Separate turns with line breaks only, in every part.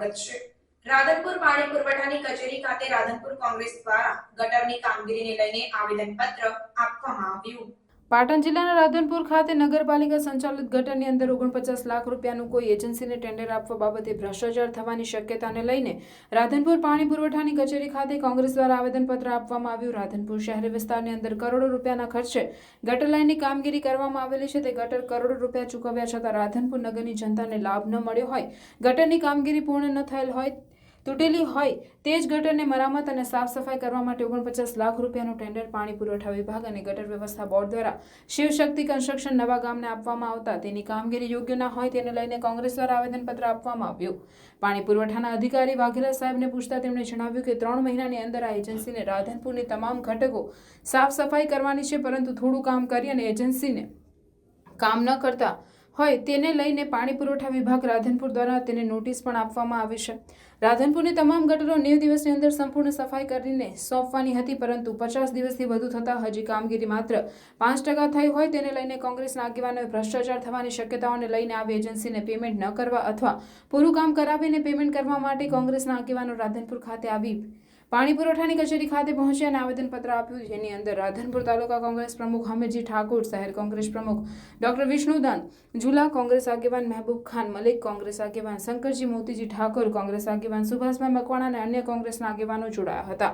સ્વાગત છે. રાધનપુર પાણી પુરવઠાની કચેરી ખાતે રાધનપુર કોંગ્રેસ દ્વારા ગટરની કામગીરીને લઈને આવેદનપત્ર આપવામાં આવ્યું.
પાટણ જિલ્લાના રાધનપુર ખાતે નગરપાલિકા સંચાલિત ગટરની અંદર ઓગણપચાસ લાખ રૂપિયાનું કોઈ એજન્સીને ટેન્ડર આપવા બાબતે ભ્રષ્ટાચાર થવાની શક્યતાને લઈને રાધનપુર પાણી પુરવઠાની કચેરી ખાતે કોંગ્રેસ દ્વારા આવેદનપત્ર આપવામાં આવ્યું. રાધનપુર શહેરી વિસ્તારની અંદર કરોડો રૂપિયાના ખર્ચે ગટર લાઇનની કામગીરી કરવામાં આવેલી છે. તે ગટર કરોડો રૂપિયા ચૂકવ્યા છતાં રાધનપુર નગરની જનતાને લાભ ન મળ્યો હોય, ગટરની કામગીરી પૂર્ણ ન થયેલ હોય તૂટેલી હોય તે જ ગટરને મરામત અને સાફ સફાઈ કરવા માટે ઓગણપચાસ લાખ રૂપિયાનું ટેન્ડર પાણી પુરવઠા વિભાગ અને ગટર વ્યવસ્થા બોર્ડ દ્વારા શિવશક્તિ કન્સ્ટ્રક્શન નવા ગામને આપવામાં આવતા. તેની કામગીરી યોગ્ય ના હોય તેને લઈને કોંગ્રેસ દ્વારા આવેદનપત્ર આપવામાં આવ્યું. પાણી પુરવઠાના અધિકારી વાઘેલા સાહેબને પૂછતા તેમણે જણાવ્યું કે ત્રણ મહિનાની અંદર આ એજન્સીને રાધનપુરની તમામ ઘટકો સાફ સફાઈ કરવાની છે, પરંતુ થોડું કામ કરી અને એજન્સીને કામ ન કરતા હોય તેને લઈને પાણી પુરવઠા વિભાગ રાધનપુર દ્વારા તેને નોટિસ પણ આપવામાં આવી છે. રાધનપુરની તમામ ગટરો નેવ દિવસની અંદર સંપૂર્ણ સફાઈ કરીને સોંપવાની હતી, પરંતુ પચાસ દિવસથી વધુ થતાં હજી કામગીરી માત્ર પાંચ ટકા થઈ હોય તેને લઈને કોંગ્રેસના આગેવાનોએ ભ્રષ્ટાચાર થવાની શક્યતાઓને લઈને આવી એજન્સીને પેમેન્ટ ન કરવા અથવા પૂરું કામ કરાવીને પેમેન્ટ કરવા માટે કોંગ્રેસના આગેવાનો રાધનપુર ખાતે આવી પાણી પુરવઠાની કચેરી ખાતે પહોંચ્યા અને આવેદનપત્ર આપ્યું, જેની અંદર રાધનપુર તાલુકા કોંગ્રેસ પ્રમુખ હમીરજી ઠાકોર, શહેર કોંગ્રેસ પ્રમુખ ડોક્ટર વિષ્ણુદાન ઝુલા, કોંગ્રેસ આગેવાન મહેબૂબ ખાન મલિક, કોંગ્રેસ આગેવાન શંકરજી મોતીજી ઠાકોર, કોંગ્રેસ આગેવાન સુભાષભાઈ મકવાણા અને અન્ય કોંગ્રેસના આગેવાનો જોડાયા હતા.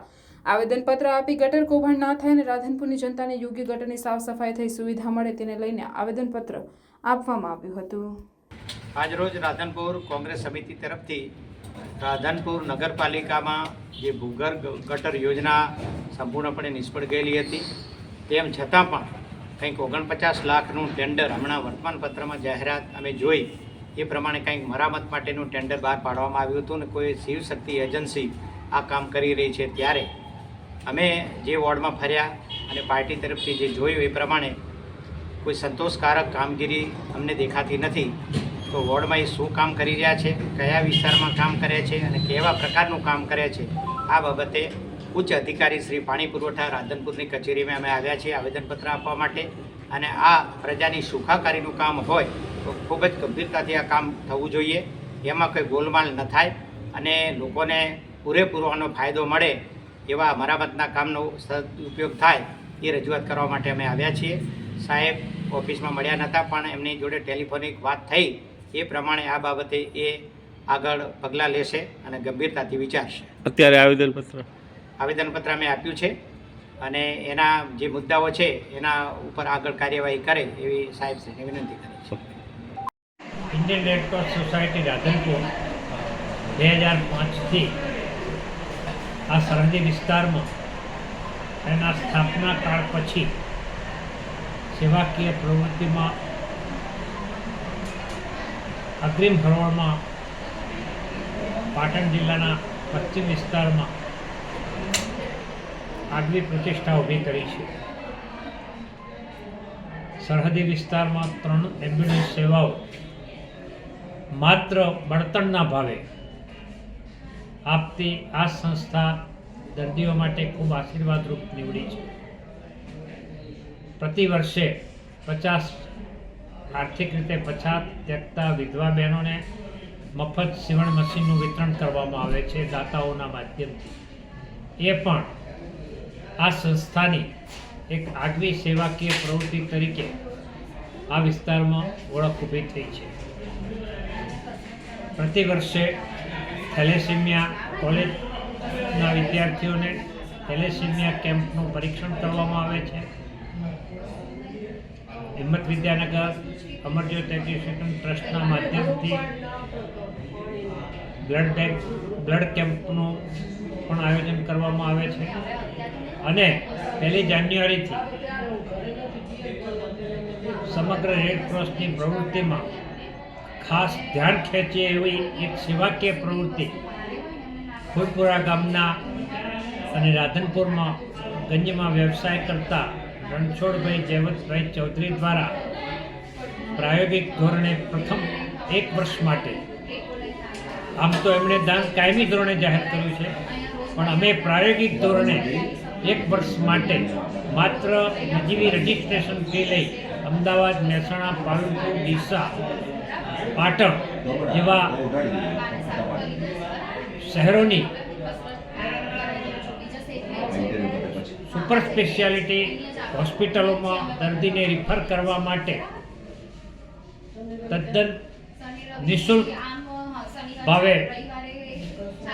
આવેદનપત્ર આપી ગટર કૌભાંડ ના થાય અને રાધનપુરની જનતાને યોગ્ય ગટરની સાફ સફાઈ થઈ સુવિધા મળે તેને લઈને આવેદનપત્ર આપવામાં આવ્યું હતું.
આજરોજ રાધનપુર કોંગ્રેસ સમિતિ તરફથી રાધનપુર નગરપાલિકામાં જે ભૂગર્ભ ગટર યોજના સંપૂર્ણપણે નિષ્ફળ ગયેલી હતી, તેમ છતાં પણ કંઈક ઓગણપચાસ લાખનું ટેન્ડર હમણાં વર્તમાનપત્રમાં જાહેરાત અમે જોઈ, એ પ્રમાણે કંઈક મરામત માટેનું ટેન્ડર બહાર પાડવામાં આવ્યું હતું અને કોઈ શિવશક્તિ એજન્સી આ કામ કરી રહી છે ત્યારે અમે જે વોર્ડમાં ફર્યા અને પાર્ટી તરફથી જે જોયું એ પ્રમાણે કોઈ સંતોષકારક કામગીરી અમને દેખાતી નથી. તો વોર્ડમાં એ શું કામ કરી રહ્યા છે, કયા વિસ્તારમાં કામ કરે છે અને કેવા પ્રકારનું કામ કરે છે, આ બાબતે ઉચ્ચ અધિકારી શ્રી પાણી પુરવઠા રાધનપુરની કચેરીમાં અમે આવ્યા છીએ આવેદનપત્ર આપવા માટે અને આ પ્રજાની સુખાકારીનું કામ હોય તો ખૂબ જ ગંભીરતાથી આ કામ થવું જોઈએ. એમાં કોઈ ગોલમાલ ન થાય અને લોકોને પૂરેપૂરોનો ફાયદો મળે એવા મરામતના કામનો ઉપયોગ થાય એ રજૂઆત કરવા માટે અમે આવ્યા છીએ. સાહેબ ઓફિસમાં મળ્યા નહોતા પણ એમની જોડે ટેલિફોનિક વાત થઈ એ પ્રમાણે આ બાબતે એ આગળ પગલાં લેશે અને ગંભીરતાથી વિચારશે.
અત્યારે આવેદનપત્ર?
આવેદનપત્ર અમે આપ્યું છે અને એના જે મુદ્દાઓ છે એના ઉપર આગળ કાર્યવાહી કરે એવી સાહેબશ્રીને વિનંતી કરી છે.
Indian Red Cross Society Radhanpur બે હજાર પાંચથી આ સરહદી વિસ્તારમાં એના સ્થાપના કાળ પછી સેવાકીય પ્રવૃત્તિમાં અગ્રિમ હરોળમાં પાટણ જિલ્લાના પશ્ચિમ વિસ્તારમાં આગવી પ્રતિષ્ઠા ઊભી કરી છે. સરહદી વિસ્તારમાં ત્રણ એમ્બ્યુલન્સ સેવાઓ માત્ર બળતણના ભાવે આપતી આ સંસ્થા દર્દીઓ માટે ખૂબ આશીર્વાદરૂપ નીવડી છે. પ્રતિ વર્ષે પચાસ આર્થિક રીતે પછાત વ્યક્તા વિધવા બહેનોને મફત સીવણ મશીનનું વિતરણ કરવામાં આવે છે દાતાઓના માધ્યમથી. એ પણ આ સંસ્થાની એક આગવી સેવાકીય પ્રવૃત્તિ તરીકે આ વિસ્તારમાં ઓળખ ઊભી થઈ છે. પ્રતિ વર્ષે થેલેસીમિયા કોલેજના વિદ્યાર્થીઓને થેલેસીમિયા કેમ્પનું પરીક્ષણ કરવામાં આવે છે. હિંમત વિદ્યાનગર અમરજ્યોત એજ્યુકેશન ટ્રસ્ટના માધ્યમથી બ્લડ બેંક બ્લડ કેમ્પનું પણ આયોજન કરવામાં આવે છે. અને પહેલી જાન્યુઆરીથી સમગ્ર રેડક્રોસની પ્રવૃત્તિમાં ખાસ ધ્યાન ખેંચે એવી એક સેવાકીય પ્રવૃત્તિ ફૂલપુરા ગામના અને રાધનપુરમાં ગંજમાં વ્યવસાય કરતા રણછોડભાઈ જયવંતભાઈ ચૌધરી દ્વારા પ્રાયોગિક ધોરણે પ્રથમ એક વર્ષ માટે. આમ તો એમણે દાન કાયમી ધોરણે જાહેર કર્યું છે, પણ અમે પ્રાયોગિક ધોરણે એક વર્ષ માટે માત્ર નજીવી રજિસ્ટ્રેશન ફી લઈ અમદાવાદ, મહેસાણા, પાલનપુર, ડીસા, પાટણ જેવા શહેરોની સુપર સ્પેશિયાલિટી હોસ્પિટલોમાં દર્દીને રિફર કરવા માટે તદ્દન નિઃશુલ્ક ભાવે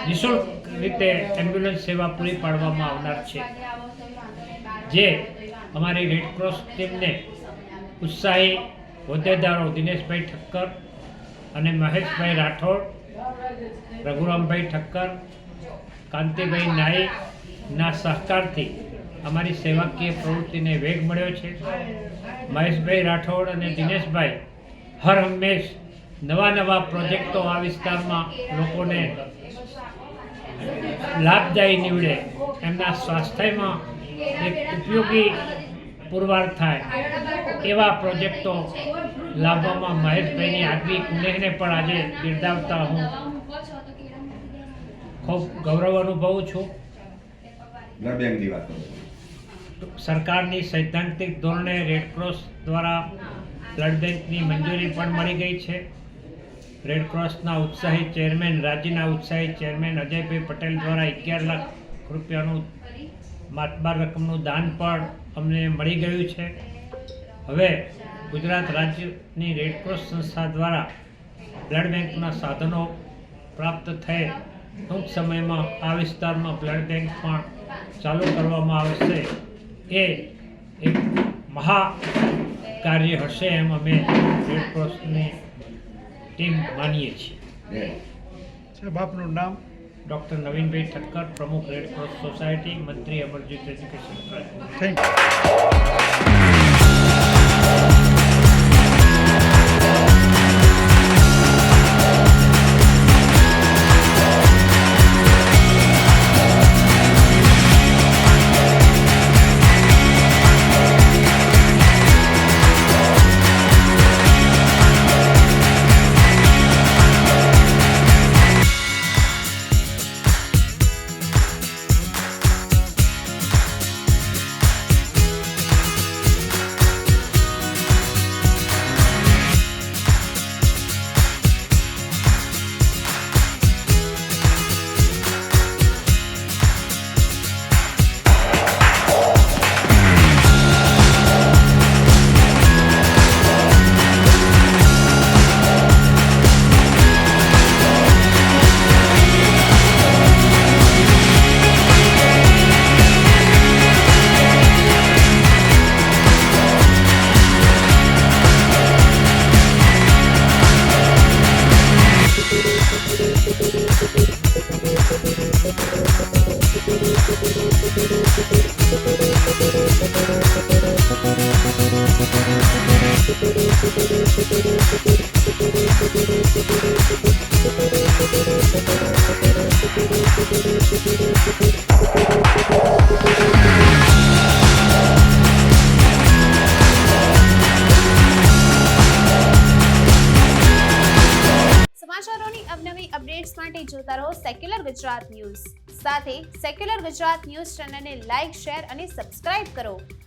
નિઃશુલ્ક રીતે એમ્બ્યુલન્સ સેવા પૂરી પાડવામાં આવનાર છે. જે અમારી રેડક્રોસ ટીમને ઉત્સાહી હોદ્દેદારો દિનેશભાઈ ઠક્કર અને મહેશભાઈ રાઠોડ, રઘુરામભાઈ ઠક્કર, કાંતિભાઈ નાઈકના સહકારથી અમારી સેવાકીય પ્રવૃત્તિને વેગ મળ્યો છે. મહેશભાઈ રાઠોડ અને દિનેશભાઈ હર હંમેશ નવા નવા પ્રોજેક્ટો આ વિસ્તારમાં લોકોને લાભદાયી નીવડે. એમના સ્વાસ્થ્યમાં એક ઉપયોગી પુરવાર થાય. એવા પ્રોજેક્ટો લાવવામાં મહેશભાઈની આગવી કુનેહને પણ આજે બિરદાવતા હું ખૂબ ગૌરવ અનુભવું છું.
બેંકની
સરકારની સૈદ્ધાંતિક ધોરણે રેડક્રોસ દ્વારા બ્લડ બેંકની મંજૂરી પણ મળી ગઈ છે. રેડક્રોસના ઉત્સાહી ચેરમેન રાજ્યના ઉત્સાહી ચેરમેન અજયભાઈ પટેલ દ્વારા અગિયાર લાખ રૂપિયાનું માતબાર રકમનું દાન પણ અમને મળી ગયું છે. હવે ગુજરાત રાજ્યની રેડક્રોસ સંસ્થા દ્વારા બ્લડ બેંકના સાધનો પ્રાપ્ત થયે ટૂંક સમયમાં આ વિસ્તારમાં બ્લડ બેંક પણ ચાલુ કરવામાં આવશે. એ એક મહા કાર્ય હશે એમ અમે રેડક્રોસની ટીમ માનીએ છીએ.
બાપનું
આપનું નામ?
ડૉક્ટર નવીનભાઈ ઠક્કર પ્રમુખ રેડક્રોસ સોસાયટી મંત્રી અમરજીત એજ્યુકેશન થેન્ક
થેન્ક
સમાચારોની અવનવી અપડેટ્સ માટે જોતા રહો સેક્યુલર ગુજરાત ન્યૂઝ. સાથે સેક્યુલર ગુજરાત ન્યૂઝ ચેનલને લાઇક શેર અને સબસ્ક્રાઇબ કરો.